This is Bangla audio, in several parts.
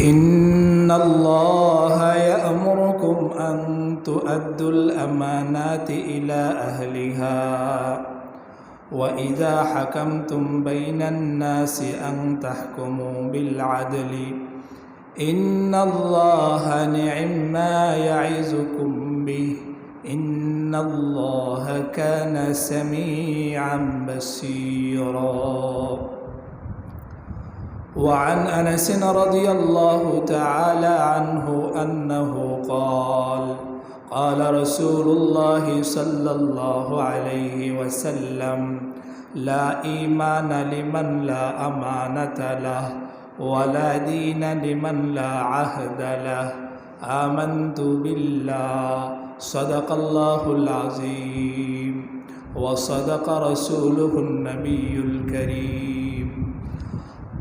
إن الله يأمركم أن تؤدوا الأمانات إلى أهلها وإذا حكمتم بين الناس أن تحكموا بالعدل إن الله نعم ما يعظكم به إن الله كان سميعا بصيرا وعن أنس رضي الله تعالى عنه أنه قال قال رسول الله صلى الله عليه وسلم لا إيمان لمن لا أمانة له ولا دين لمن لا عهد له. آمنت بالله. صدق الله العظيم. وصدق رسوله النبي الكريم.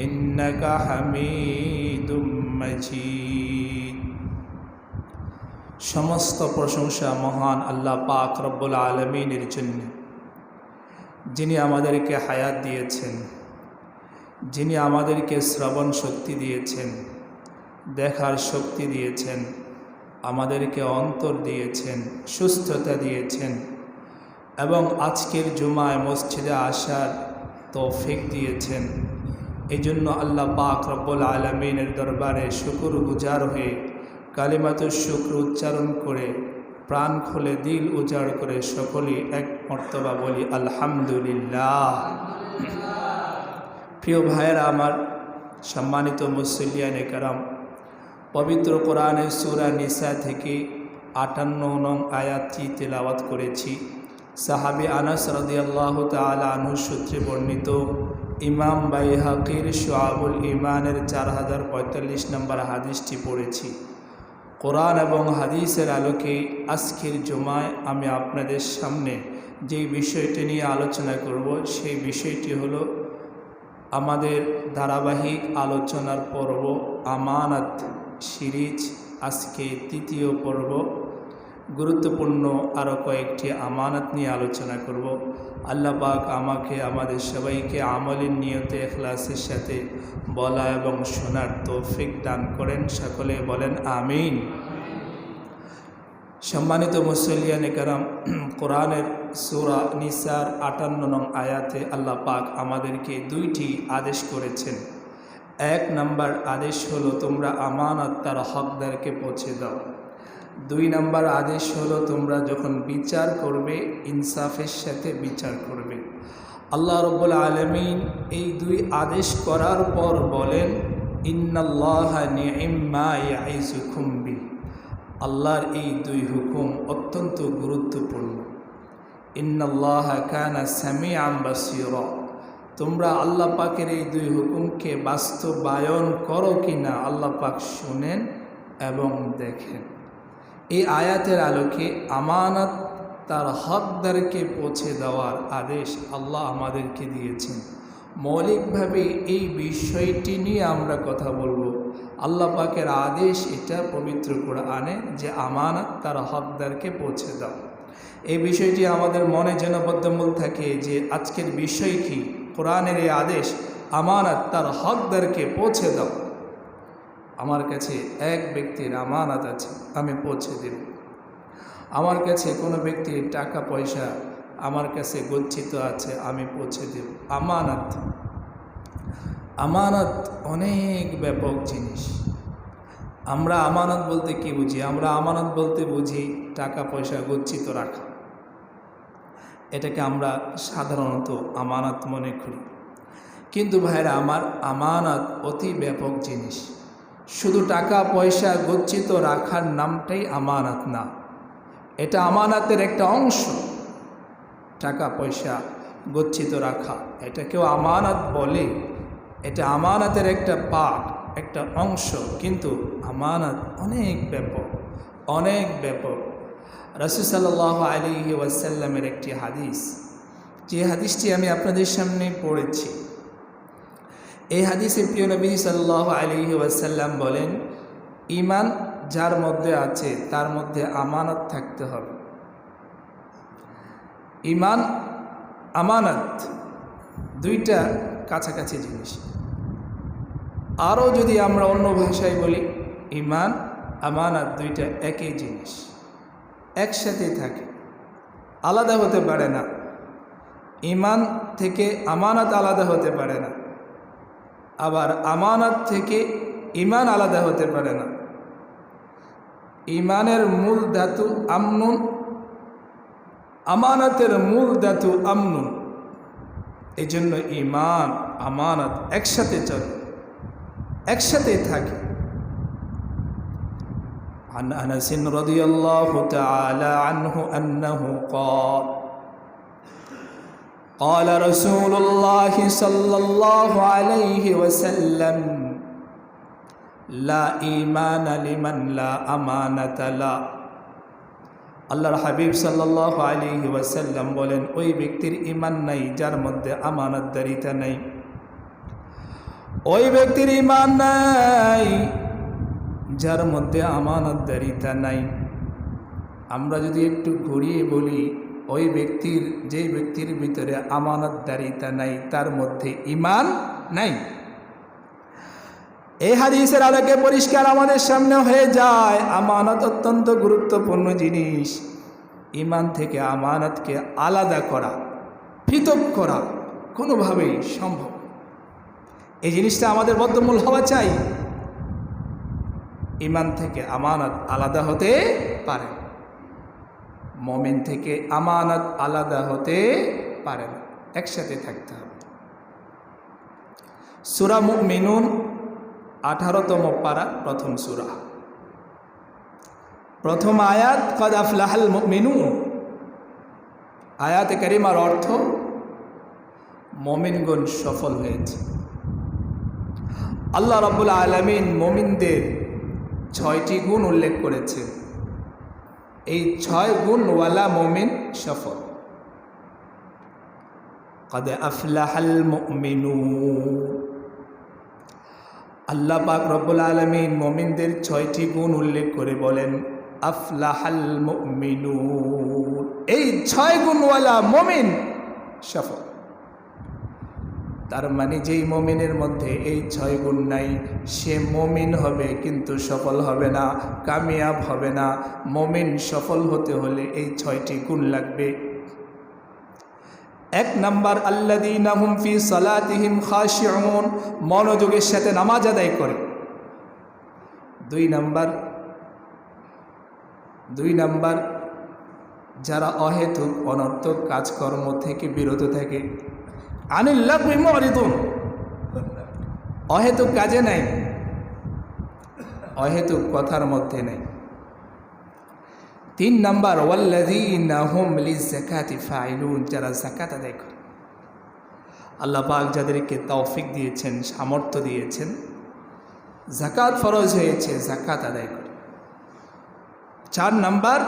إنك حميد مجيد সমস্ত প্রশংসা মহান আল্লাহ পাক রব্বুল আলমিনের জন্য যিনি আমাদেরকে হায়াত দিয়েছেন যিনি আমাদেরকে শ্রবণ শক্তি দিয়েছেন দেখার শক্তি দিয়েছেন আমাদেরকে অন্তর দিয়েছেন সুস্থতা দিয়েছেন এবং আজকের জুমায় মসজিদে আসার তৌফিক দিয়েছেন এই জন্য আল্লাহ পাক রব্বুল আলমিনের দরবারে শুকুর গুজার হয়ে কালিমাত শুক্র উচ্চারণ করে প্রাণ খুলে দিল উজাড় করে সকলেই এক মর্তবা বলি, আলহামদুলিল্লাহ। প্রিয় ভাইয়েরা আমার সম্মানিত মুসলিয়ান কারাম পবিত্র কোরআনের সুরা নিসা থেকে আটান্ন নং আয়াতটি তেলাওয়াত করেছি। সাহাবি আনাস রদিয়াল্লাহ তালা আনহু সূত্রে বর্ণিত, ইমাম বাইহাকির সোয়াবুল ইমানের চার হাজার পঁয়তাল্লিশ নম্বর হাদিসটি পড়েছি। কোরআন এবং হাদিসের আলোকে আজকের জমায় আমি আপনাদের সামনে যে বিষয়টি নিয়ে আলোচনা করব, সেই বিষয়টি হলো আমাদের ধারাবাহিক আলোচনার পর্ব, আমানত সিরিজ, আজকে তৃতীয় পর্ব। গুরুত্বপূর্ণ আরও কয়েকটি আমানত নিয়ে আলোচনা করব। আল্লাহ পাক আমাকে, আমাদের সবাইকে আমলের নিয়তে, এখলাসের সাথে বলা এবং শোনার তৌফিক দান করেন। সকলে বলেন আমিন। সম্মানিত মুসলিয়ান কারাম, কোরআনের সুরা নিসার আটান্ন নং আয়াতে আল্লাহ পাক আমাদেরকে দুইটি আদেশ করেছেন। এক নাম্বার আদেশ হলো, তোমরা আমানত তার হকদারকে পৌঁছে দাও। দুই নাম্বার আদেশ হলো, তোমরা যখন বিচার করবে, ইনসাফের সাথে বিচার করবে। আল্লাহ রব্বুল আলমিন এই দুই আদেশ করার পর বলেন, ইন্নাল্লাহ নিম্মাইজুখুম্বি আল্লাহর এই দুই হুকুম অত্যন্ত গুরুত্বপূর্ণ। ইন্নাল্লাহ কানা স্যামি আম্বাসির তোমরা আল্লাহ পাকের এই দুই হুকুমকে বাস্তবায়ন করো কি না আল্লাহ পাক শুনেন এবং দেখেন। এই আয়াতের আলোকে আমানত তার হকদারকে পৌঁছে দেওয়ার আদেশ আল্লাহ আমাদেরকে দিয়েছেন। মৌলিকভাবে এই বিষয়টি নিয়ে আমরা কথা বলব। আল্লাহ পাকের আদেশ এটা পবিত্র করে আনে যে আমানত তার হকদারকে পৌঁছে দাও। এই বিষয়টি আমাদের মনে যেন বদ্ধমূল থাকে যে আজকের বিষয় কি? কোরআনের এই আদেশ, আমানত তার হকদারকে পৌঁছে দাও। আমার কাছে এক ব্যক্তির আমানত আছে, আমি পৌঁছে দেব। আমার কাছে কোনো ব্যক্তির টাকা, পয়সা আমার কাছে গচ্ছিত আছে, আমি পৌঁছে দেব। আমানত। আমানত অনেক ব্যাপক জিনিস। আমরা আমানত বলতে কি বুঝি? আমরা আমানত বলতে বুঝি টাকা, পয়সা গচ্ছিত রাখা। এটাকে আমরা সাধারণত আমানত মনে করি। কিন্তু ভাইরা, আমার আমানত অতি ব্যাপক জিনিস। শুধু টাকা, পয়সা গচ্ছিত রাখার নামটাই আমানত না। এটা আমানাতের একটা অংশ। টাকা, পয়সা গচ্ছিত রাখা, এটাকেও আমানত বলে। এটা আমানাতের একটা পাঠ, একটা অংশ, কিন্তু আমানত অনেক ব্যাপক অনেক ব্যাপক। রসুসাল্লাহ আলী ওয়াসাল্লামের একটি হাদিস। যে হাদিসটি আমি আপনাদের সামনে পড়েছি এই হাদিসে প্রিয় নবী সাল্লাহ আলী ওয়াসাল্লাম বলেন ইমান যার মধ্যে আছে, তার মধ্যে আমানত থাকতে হবে। ইমান আমানত দুইটা কাছাকাছি জিনিস। আরও যদি আমরা অন্য ভাষায় বলি ইমান আমানত দুইটা একই জিনিস, একসাথে থাকে, আলাদা হতে পারে না। ইমান থেকে আমানত আলাদা হতে পারে না। আবার আমানত থেকে ইমান আলাদা হতে পারে না ইমানের মূল ধাতু আমনুন আমানতের মূল ধাতু আমনুন এই জন্য ইমান আমানত একসাথে চলে একসাথে থাকে عن انس رضي الله تعالى عنه انه قال قال رسول الله صلى الله عليه وسلم لا ايمان لمن لا امانه له আল্লাহর হাবিব সাল্লাহ আলী ওয়াসাল্লাম বলেন ওই ব্যক্তির ইমান নাই যার মধ্যে আমানতদারিতা নাই ওই ব্যক্তির ইমান নাই যার মধ্যে আমানতদারিতা নাই আমরা যদি একটু ঘুরিয়ে বলি ওই ব্যক্তির যে ব্যক্তির ভিতরে আমানতদারিতা নাই, তার মধ্যে ইমান নাই। এই হাদিসের আলোকে পরিষ্কার আমাদের সামনে হয়ে যায়, আমানত অত্যন্ত গুরুত্বপূর্ণ জিনিস। ইমান থেকে আমানতকে আলাদা করা, পৃথক করা কোনোভাবেই সম্ভব। এই জিনিসটা আমাদের বদ্ধমূল হওয়া চাই। ইমান থেকে আমানত আলাদা হতে পারে। মমিন থেকে আমানত আলাদা হতে পারে না। একসাথে থাকতে হবে। সুরা মুখ মিনুন আঠারোতম পারা প্রথম সুরা। প্রথম আয়াত, কদ আফলাহাল মুমিনুন আয়াতে কারিমার অর্থ, মমিনগণ সফল হয়েছে। আল্লাহ রাবুল আলমিন মমিনদের ছয়টি গুণ উল্লেখ করেছেন। এই ছয় গুণওয়ালা মমিন সফল। কদে আফলাহাল মিনু আল্লাহ পাক রব্বুল আলমিন মমিনদের ছয়টি গুণ উল্লেখ করে বলেন, আফলাহাল মিনু এই ছয় গুণওয়ালা মমিন সফল। তার মানে যেই মমিনের মধ্যে এই ছয় গুণ নাই, সে মমিন হবে কিন্তু সফল হবে না, কামিয়াব হবে না। মমিন সফল হতে হলে এই ছয়টি গুণ লাগবে। এক নাম্বার আল্লাদিনাহুম ফি সালাতিহিম খাশিউন, মনোযোগের সাথে নামাজ আদায় করে। দুই নাম্বার দুই নাম্বার, যারা অহেতুক, অনর্থক কাজকর্ম থেকে বিরত থাকে। আনিল্লাহি মুরিদুন। অহেতুক কাজে নাই। অহেতুক কথার মধ্যে নেই। তিন নাম্বার ফাইলুন, যারা জাকাত আদায় করে। আল্লাহ পাক যাদেরকে তৌফিক দিয়েছেন, সামর্থ্য দিয়েছেন জাকাত ফরজ হয়েছে জাকাত আদায় করে। চার নাম্বার,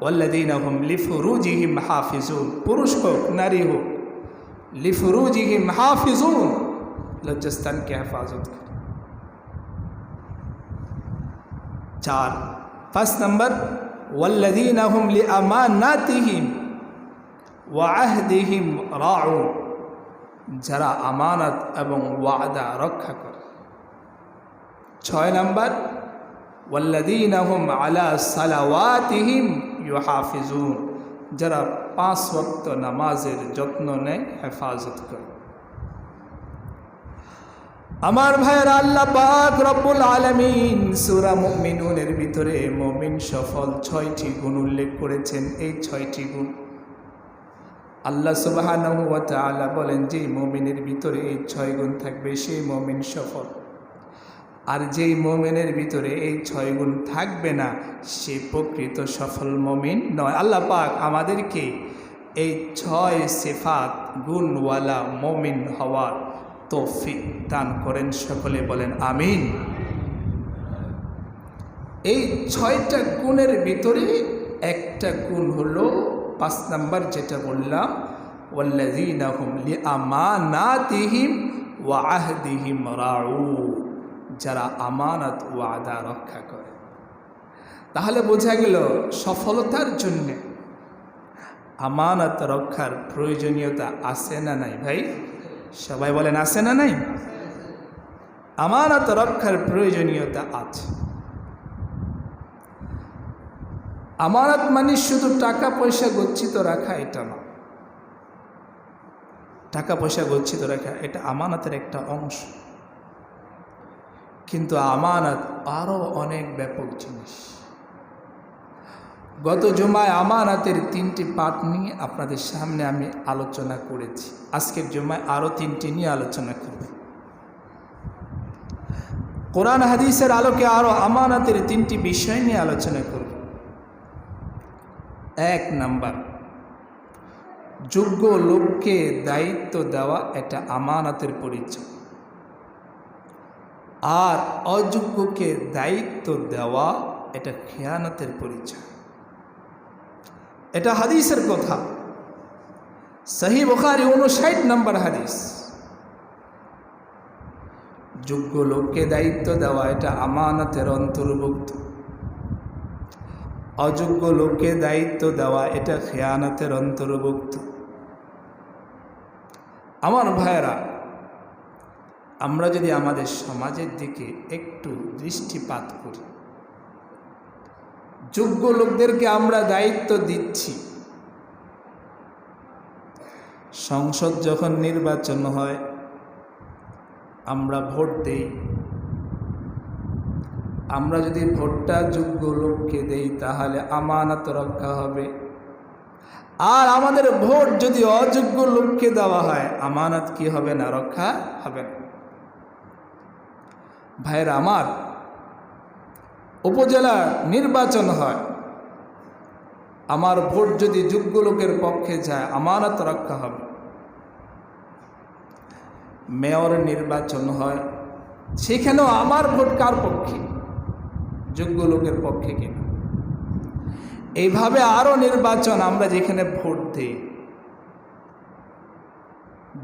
ওয়াল্লাযীনা হুম লিফুরুজিহিম হাফিজুন, পুরুষ হোক, নারী হোক لفروجهم حافظون. لجستان کی حفاظت کر چار. پس نمبر. والذین هم لأماناتهم وعهدهم راعو جرا امانت ابن وعدا رکھا چھوئے نمبر. والذین هم على صلواتهم يحافظون. جرا পাঁচ ওয়াক্ত নামাজের যত্ন নেয়, হেফাজত করে। আমার ভাইয়ের, আল্লাহ পাক রব্বুল আলামিন সূরা মুমিনুনের ভিতরে মুমিন সফল ছয়টি গুণ উল্লেখ করেছেন। এই ছয়টি গুণ আল্লাহ তাআলা বলেন যে মুমিনের ভিতরে এই ছয় গুণ থাকবে, সেই মুমিন সফল। আর যেই মুমিনের ভিতরে এই ছয় গুণ থাকবে না, সে প্রকৃত সফল মুমিন নয়। আল্লাহ পাক আমাদেরকে এই ছয় সিফাত গুণওয়ালা মমিন হওয়ার তৌফিক দান করেন সকলে বলেন আমিন। এই ছয়টা গুণের ভিতরে একটা গুণ হলো পাঁচ নাম্বার যেটা বললাম যারা আমানত ওয়াদা রক্ষা করে। তাহলে বোঝা গেল সফলতার জন্যে আমানত রক্ষার প্রয়োজনীয়তা আছে না নাই? ভাই, সবাই বলেন, আছে না নাই? আমানত রক্ষার প্রয়োজনীয়তা আছে। আমানত মানে শুধু টাকা পয়সা গচ্ছিত রাখা, এটা না। টাকা পয়সা গচ্ছিত রাখা, এটা আমানতের একটা অংশ। কিন্তু আমানত আরও অনেক ব্যাপক জিনিস। গত জমায় আমানাতের তিনটি পাঠ নিয়ে আপনাদের সামনে আমি আলোচনা করেছি। আজকের জমায় আরও তিনটি নিয়ে আলোচনা করব। কোরআন হাদিসের আলোকে আরও আমানাতের তিনটি বিষয় নিয়ে আলোচনা করব। এক নাম্বার, যোগ্য লোককে দায়িত্ব দেওয়া এটা আমানাতের পরিচয়। আর অযোগ্যকে দায়িত্ব দেওয়া এটা খেয়ানতের পরিচয়। এটা হাদিসের কথা। সহি বুখারি উনষাট নম্বর হাদিস। যোগ্য লোককে দায়িত্ব দেওয়া, এটা আমানতের অন্তর্ভুক্ত। অযোগ্য লোককে দায়িত্ব দেওয়া, এটা খেয়ানতের অন্তর্ভুক্ত। আমার ভাইয়েরা, আমরা যদি আমাদের সমাজের দিকে একটু দৃষ্টিপাত করি যোগ্য লোকদেরকে আমরা দায়িত্ব দিচ্ছি। সংসদ যখন নির্বাচন হয়, আমরা ভোট দেই। আমরা যদি ভোটটা যোগ্য লোককে দেই, তাহলে আমানত রক্ষা হবে। আর আমাদের ভোট যদি অযোগ্য লোককে দেওয়া হয়, আমানত কি হবে না? রক্ষা হবে না। ভাইয়ের আমার উপজেলা নির্বাচন হয়। আমার ভোট যদি যোগ্য লোকের পক্ষে যায়, আমানত রক্ষা হবে। মেয়র নির্বাচন হয়, সেখানেও আমার ভোট কার পক্ষে? যোগ্য লোকের পক্ষে কিনা এইভাবে আরও নির্বাচন আমরা যেখানে ভোট দিই,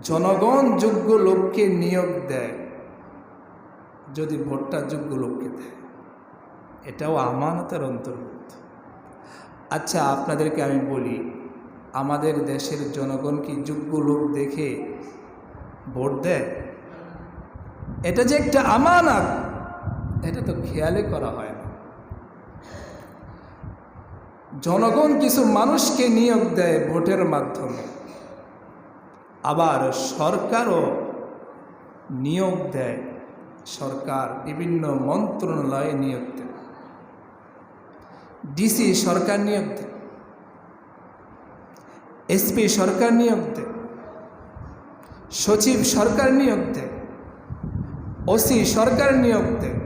জনগণ যোগ্য লোককে নিয়োগ দেয়, যদি ভোটটা যোগ্য লোককে দেয়। এটাও আমানতের অন্তর্ভুক্ত। আচ্ছা আপনাদেরকে আমি বলি, আমাদের দেশের জনগণ কি যোগ্য লোক দেখে ভোট দেয়? এটা যে একটা আমানত, এটা তো খেয়ালে করা হয় না। জনগণ কিছু মানুষকে নিয়োগ দেয় ভোটের মাধ্যমে। আবার সরকারও নিয়োগ দেয়। সরকার বিভিন্ন মন্ত্রণালয়ে নিয়োগ দেয়। ডিসি সরকার নিয়োগ দেয়। এসপি সরকার নিয়োগ দেয়। সচিব সরকার নিয়োগ দেয়। ওসি সরকার নিয়োগ দেয়।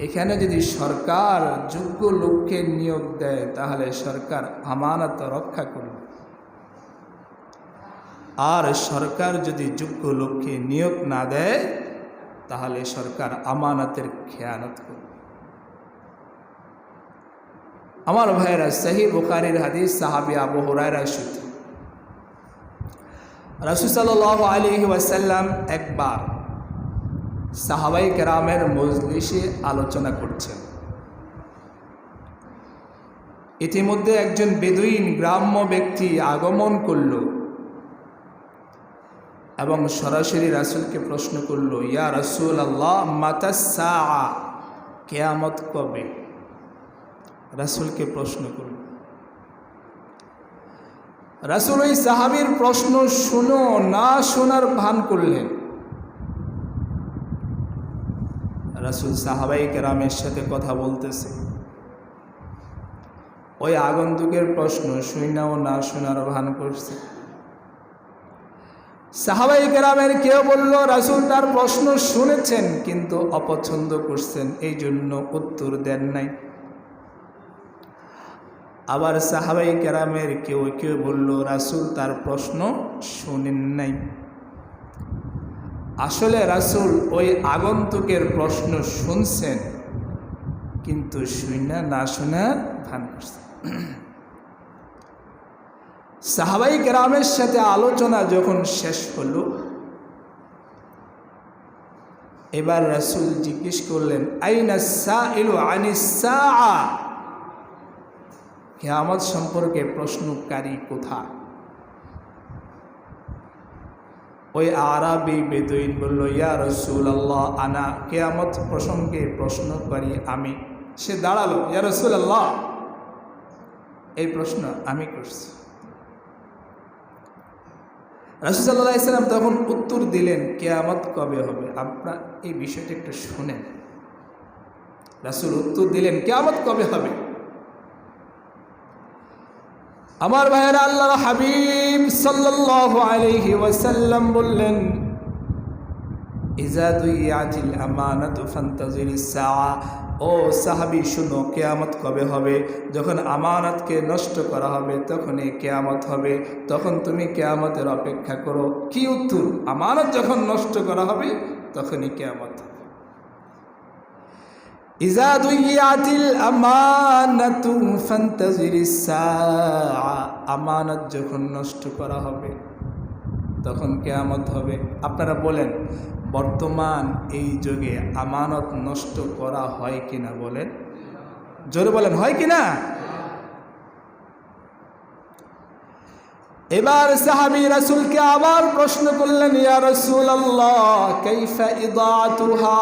এখানে যদি সরকার যোগ্য লোককে নিয়োগ দেয়, তাহলে সরকার আমানত রক্ষা করবে। আর সরকার যদি যোগ্য লোককে নিয়োগ না দেয়, তাহলে সরকার আমানতের খেয়ানত করবে। আমার ভাইয়েরা সহি বুখারির হাদিস সাহাবি আবু হরাইরা সূত্র রসুসাল আলী ওয়াসাল্লাম একবার সাহাবাই কেরামের মজলিসে আলোচনা করছেন। ইতিমধ্যে একজন বেদুইন গ্রাম্য ব্যক্তি আগমন করল এবং সরাসরি রাসুলকে প্রশ্ন করল, ইয়া রসুল আল্লাহ মাতাসা কেয়ামত কবে? রাসুলকে প্রশ্ন করল। রাসুল ওই সাহাবির প্রশ্ন শুনো, না শোনার ভান করলেন। রাসুল সাহাবাই কেরামের সাথে কথা বলতেছে। ওই আগন্তুকের প্রশ্ন শুনাও না শোনার ভান করছে। সাহাবাই কেরামের কেউ বলল, রাসুল তার প্রশ্ন শুনেছেন, কিন্তু অপছন্দ করছেন এই জন্য উত্তর দেন নাই। আবার সাহাবাই কেরামের কেউ কেউ বলল, রাসুল, তার প্রশ্ন শোনেন নাই। আসলে রাসুল ওই আগন্তুকের প্রশ্ন শুনছেন, কিন্তু শুনে না শোনার ভান করছেন সাহাবাই গ্রামের সাথে আলোচনা যখন শেষ হলো, এবার রাসুল জিজ্ঞেস করলেন, আইনা সা এলো আনি সা কেয়ামত সম্পর্কে প্রশ্নকারী কোথা ওই আরবি বেদুইন বলল, ইয়া রসুল আল্লাহ আনা কেয়ামত প্রসঙ্গে প্রশ্ন করি আমি। সে দাঁড়াল, ইয়া রসুল আল্লাহ এই প্রশ্ন আমি করছি। রাসুসাল্লাহ ইসলাম তখন উত্তর দিলেন, কেয়ামত কবে হবে? আপনার এই বিষয়টা একটু শুনেন। রাসুল উত্তর দিলেন, কেয়ামত কবে হবে? আমার ভাইয়েরা আল্লাহ হাবিব সাল্লাল্লাহু আলাইহি ওয়াসাল্লাম বললেন, ইজা দুইয়াতিল আমানাতু ও সাহাবি, শুনো, কেয়ামত কবে হবে? যখন আমানতকে নষ্ট করা হবে, তখনই কেয়ামত হবে। তখন তুমি কেয়ামতের অপেক্ষা করো। কি উত্তর? আমানত যখন নষ্ট করা হবে, তখনই কেয়ামত হবে। ইজা দুইয়াতিল আমানাতু ফান্তাজিরিস আমানত যখন নষ্ট করা হবে, তখন কেয়ামত হবে। আপনারা বলেন, বর্তমান এই যুগে আমানত নষ্ট করা হয় কিনা বলেন? জোরে বলেন, হয় কিনা? এবার সাহাবি রাসুলকে আবার প্রশ্ন করলেন, ইয়া রসুল আল্লাহ কাইফা ইদাতুহা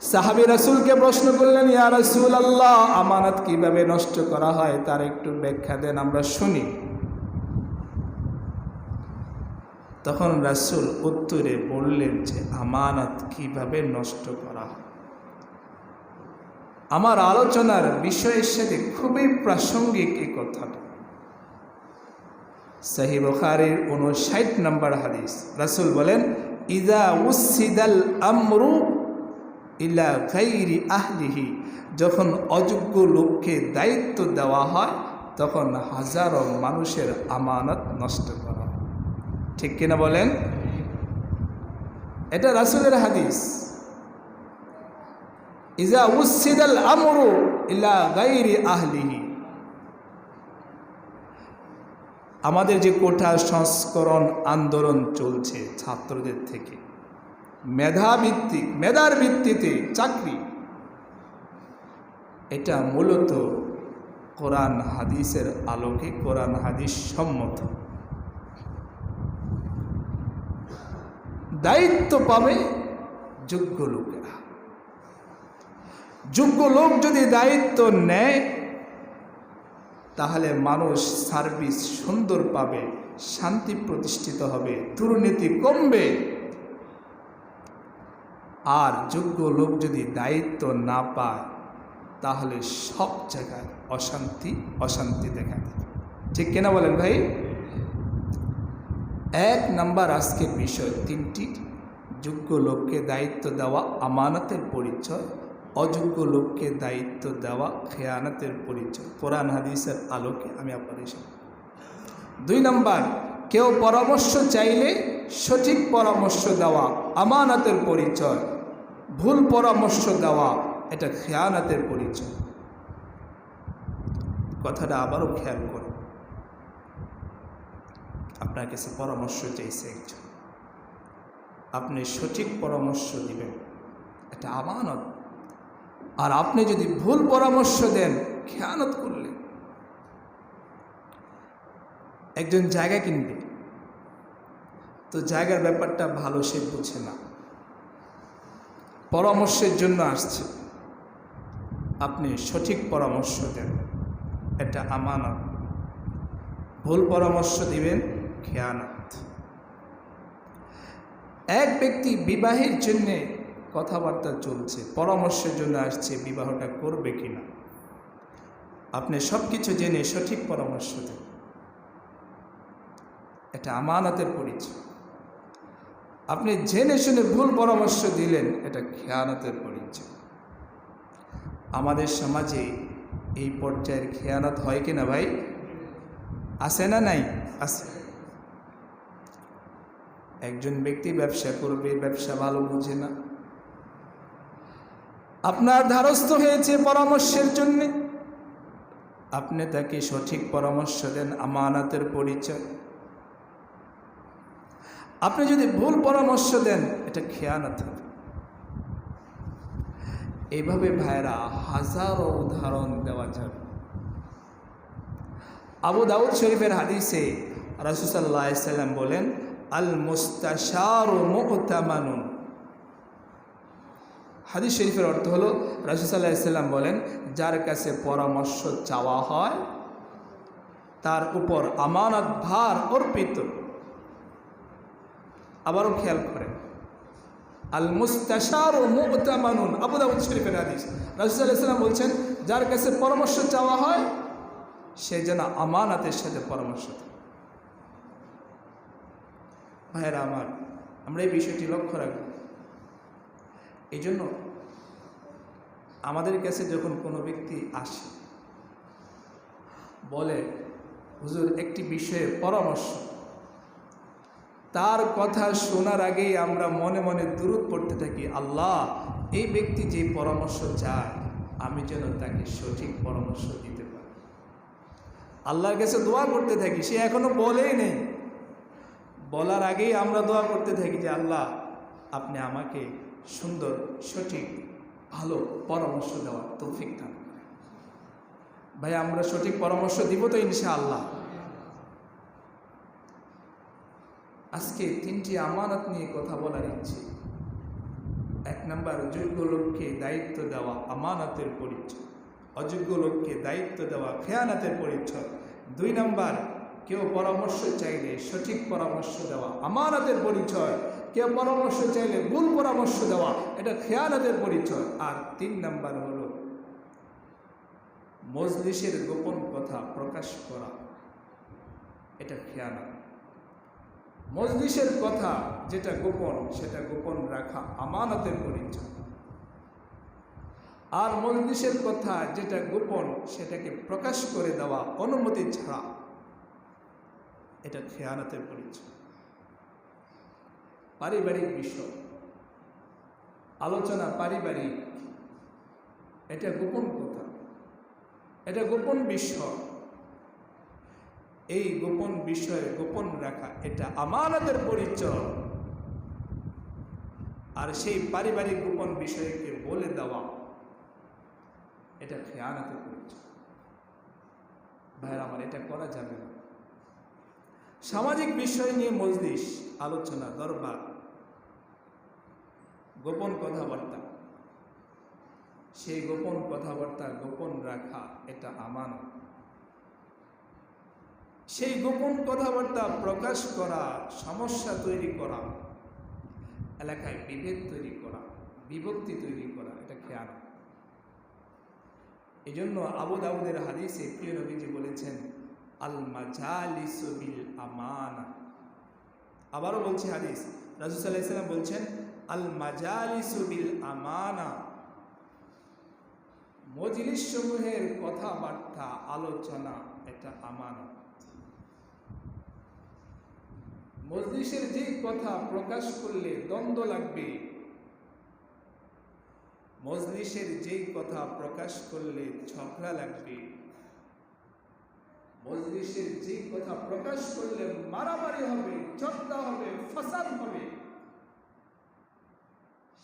সাহাবি রাসুলকে প্রশ্ন করলেন, ইয়া রসুল আল্লাহ আমানত কীভাবে নষ্ট করা হয় তার একটু ব্যাখ্যা দেন, আমরা শুনি। তখন রাসুল উত্তরে বললেন যে, আমানত কীভাবে নষ্ট করা হয়? আমার আলোচনার বিষয়ের সাথে খুবই প্রাসঙ্গিক এই কথাটা। সাহি বখারির উনষাট নম্বর হাদিস, রাসুল বলেন, ইদা উসিদাল আমরু ইলা গাইরি আহলিহি। যখন অযোগ্য লোককে দায়িত্ব দেওয়া হয়, তখন হাজারো মানুষের আমানত নষ্ট করা ঠিক কিনা বলেন? এটা রাসুলের হাদিস। ইজা উসিদাল আমরু ইলা গাইরি আহলিহি। আমাদের যে কোঠা সংস্করণ আন্দোলন চলছে ছাত্রদের থেকে মেধা ভিত্তিক মেধার ভিত্তিতে চাকরি। এটা মূলত কোরআন হাদিসের আলোকে, কোরআন হাদিস সম্মত। দায়িত্ব পাবে যোগ্য লোকেরা। যোগ্য লোক যদি দায়িত্ব নেয়, তাহলে মানুষ সার্ভিস সুন্দর পাবে, শান্তি প্রতিষ্ঠিত হবে, দুর্নীতি কমবে। আর যোগ্য লোক যদি দায়িত্ব না পায়, তাহলে সব জায়গায় অশান্তি অশান্তি দেখা দেবে। ঠিক কেনা বলেন ভাই? এক নাম্বার আজকের বিষয় তিনটি। যোগ্য লোককে দায়িত্ব দেওয়া আমানতের পরিচয়, অযোগ্য লোককে দায়িত্ব দেওয়া খেয়ানতের পরিচয়। কোরআন হাদিসের আলোকে আমি আপনাদের সাথে দুই নাম্বার, কেউ পরামর্শ চাইলে সঠিক পরামর্শ দেওয়া আমানতের পরিচয় ভুল পরামর্শ দেওয়া, এটা খেয়ানাতের পরিচয়। কথাটা আবারও খেয়াল করো আপনার কাছে পরামর্শ চাইছে একজন। আপনি সঠিক পরামর্শ দিবেন। এটা আমানত। আর আপনি যদি ভুল পরামর্শ দেন, খেয়ানত করলেন একজন জায়গা কিনবে। তো জায়গার ব্যাপারটা ভালো সে বুঝে না। পরামর্শের জন্য আসছে। আপনি সঠিক পরামর্শ দেন। এটা আমানত। ভুল পরামর্শ দিবেন, খেয়ানত। এক ব্যক্তি বিবাহের জন্যে কথাবার্তা চলছে, পরামর্শের জন্য আসছে, বিবাহটা করবে কিনা। আপনি সব কিছু জেনে সঠিক পরামর্শ দেন। এটা আমানতের পরিচয়। আপনি জেনে শুনে ভুল পরামর্শ দিলেন, এটা খেয়ানতের পরিচয়। আমাদের সমাজে এই পর্যায়ের খেয়ানত হয় কিনা ভাই? আছে না নাই? আছে। একজন ব্যক্তি ব্যবসা করবে, ব্যবসা ভালো বুঝে না। আপনার ধারস্থ হয়েছে পরামর্শের জন্যে। আপনি তাকে সঠিক পরামর্শ দেন, আমানাতের পরিচয়। আপনি যদি ভুল পরামর্শ দেন, এটা খেয়ানত হবে। এইভাবে ভাইরা হাজারো উদাহরণ দেওয়া যাবে। আবু দাউদ শরীফের হাদিসে রাসুসাল্লাহ সাল্লাম বলেন আল মুস্তাশার হাদিস শরীফের অর্থ হলো রাসুসাল্লাহ সাল্লাম বলেন, যার কাছে পরামর্শ চাওয়া হয়, তার উপর আমানত ভার অর্পিত। আবারও খেয়াল করেন। আল মুস্তাশার ও মুতামানুন। আবু দাউদ শরীফের হাদিস। রাসুসাল্লাহ সাল্লাম বলছেন, যার কাছে পরামর্শ চাওয়া হয়, সে যেন আমানাতের সাথে পরামর্শ দেয়। ভাইয়েরা আমার, আমরা এই বিষয়টি লক্ষ্য রাখব। এই জন্য আমাদের কাছে যখন কোনো ব্যক্তি আসে, বলে, হুজুর, একটি বিষয়ে পরামর্শ তার কথা শোনার আগেই আমরা মনে মনে দূরত পড়তে থাকি, আল্লাহ, এই ব্যক্তি যে পরামর্শ চায়, আমি যেন তাকে সঠিক পরামর্শ দিতে পারি। আল্লাহর কাছে দোয়া করতে থাকি, সে এখনও বলেই নেই। বলার আগেই আমরা দোয়া করতে থাকি যে, আল্লাহ, আপনি আমাকে সুন্দর, সঠিক, ভালো পরামর্শ দেওয়ার তৌফিক দান। ভাই, আমরা সঠিক পরামর্শ দিব তো ইনশাআল্লাহ। আজকে তিনটি আমানত নিয়ে কথা বলার ইচ্ছে। এক নাম্বার যোগ্য লোককে দায়িত্ব দেওয়া আমানতের পরিচয় অযোগ্য লোককে দায়িত্ব দেওয়া খেয়ানাতের পরিচয় দুই নাম্বার, কেউ পরামর্শ চাইলে সঠিক পরামর্শ দেওয়া আমানতের পরিচয় কেউ পরামর্শ চাইলে ভুল পরামর্শ দেওয়া, এটা খেয়ানাতের পরিচয় আর তিন নাম্বার হলো, মজলিসের গোপন কথা প্রকাশ করা, এটা খেয়ানাত। মজলিসের কথা যেটা গোপন, সেটা গোপন রাখা আমানতের পরিচয়। আর মজলিসের কথা যেটা গোপন, সেটাকে প্রকাশ করে দেওয়া অনুমতি ছাড়া এটা খেয়ানতের পরিচয়। পারিবারিক বিষয় আলোচনা পারিবারিক। এটা গোপন কথা। এটা গোপন বিষয় এই গোপন বিষয়ে গোপন রাখা, এটা আমানতের পরিচয়। আর সেই পারিবারিক গোপন বিষয়কে বলে দেওয়া, এটা খেয়ানাতের পরিচয়। ভাইয়ের আমার, এটা করা যাবে না। সামাজিক বিষয় নিয়ে মজলিস, আলোচনা, দরবার, গোপন কথাবার্তা, সেই গোপন কথাবার্তা গোপন রাখা, এটা আমানত। সেই গোপন কথাবার্তা প্রকাশ করা, সমস্যা তৈরি করা, এলাকায় বিভেদ তৈরি করা, বিভক্তি তৈরি করা, এটা খেয়াল। এই জন্য আবু দাউদের হাদিসে প্রিয় নবীজি বলেছেন, আল মাজালিসবিল আমানা। আবারও বলছে হাদিস। রাজু বলছেন, আল মাজালিসবিল আমানা। মজলিস সমূহের কথাবার্তা, আলোচনা, এটা আমানত মজলিসের যে কথা প্রকাশ করলে দ্বন্দ্ব লাগবে, মজলিসের যেই কথা প্রকাশ করলে ঝগড়া লাগবে, মজলিসের যেই কথা প্রকাশ করলে মারামারি হবে, ঝগড়া হবে, ফসাদ হবে,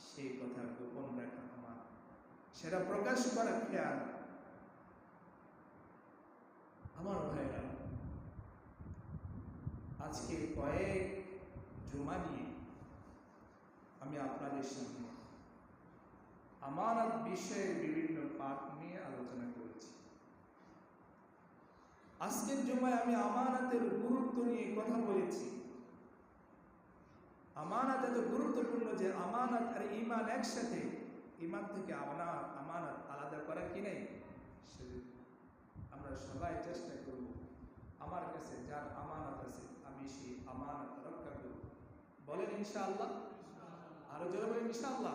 সেই কথা গোপন রাখা আমার। সেটা প্রকাশ করা খেয়াল। আমার ভাইরা আজকে কয়েক জমা নিয়ে আমি আপনাদের সামনে আমানত বিষয়ের বিভিন্ন পাঠ নিয়ে আলোচনা করেছি। আজকের জমায় আমি আমানাতের গুরুত্ব নিয়ে কথা বলেছি। আমানত এত গুরুত্বপূর্ণ যে আমানত আর ইমান একসাথে ইমান থেকে আমানত আমানত আলাদা করা কি নেই? আমরা সবাই চেষ্টা করব আমার কাছে যার আমানত আছে আমি সেই আমানত রক্ষা করব বলেন ইনশাআল্লাহ? আরও জোরে বলেন ইনশাআল্লাহ।